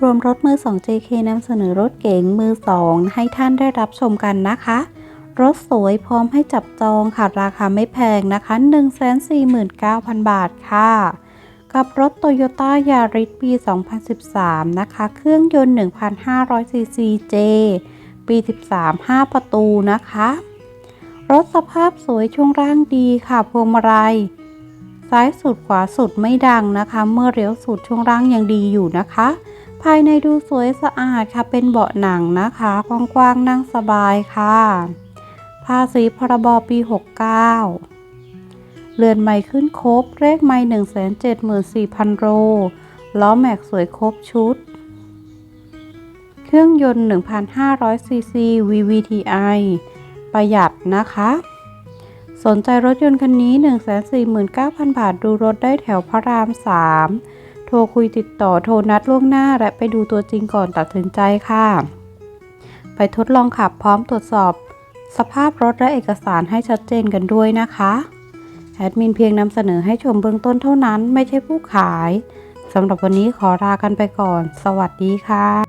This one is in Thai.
รวมรถมือ 2 JK นำเสนอรถเก๋งมือ 2 ให้ท่านได้รับชมกันนะคะ รถสวยพร้อมให้จับจองค่ะ ราคาไม่แพงนะคะ 149,000 บาทค่ะ กับรถ Toyota Yaris ปี 2013 นะคะ เครื่องยนต์ 1,500 cc J ปี 13 5 ประตูนะคะ รถสภาพสวยช่วงล่างดีค่ะ พวงมาลัย ซ้ายสุดขวาสุดไม่ดังนะคะ เมื่อเลี้ยวสุดช่วงล่างยังดีอยู่นะคะ ภายในดูสวยสะอาดค่ะ เป็นเบาะหนังนะคะกว้างๆนั่งสบายค่ะ ภาษีพรบปี 69 เรือนใหม่ขึ้นครบเลขไม่174,000 โลล้อแม็กสวยครบชุด เครื่องยนต์ 1,500ซีซี VVTi ประหยัดนะคะ สนใจรถยนต์คันนี้ 149,000 บาทดูรถได้แถวพระราม 3 โทรคุยติดต่อโทรนัดล่วงหน้าและไปดูตัวจริงก่อนตัดสินใจค่ะ ไปทดลองขับพร้อมตรวจสอบ สภาพรถและเอกสารให้ชัดเจนกันด้วยนะคะแอดมินเพียงนำเสนอให้ชมเบื้องต้นเท่านั้นไม่ใช่ผู้ขายสำหรับวันนี้ขอลากันไปก่อน สวัสดีค่ะ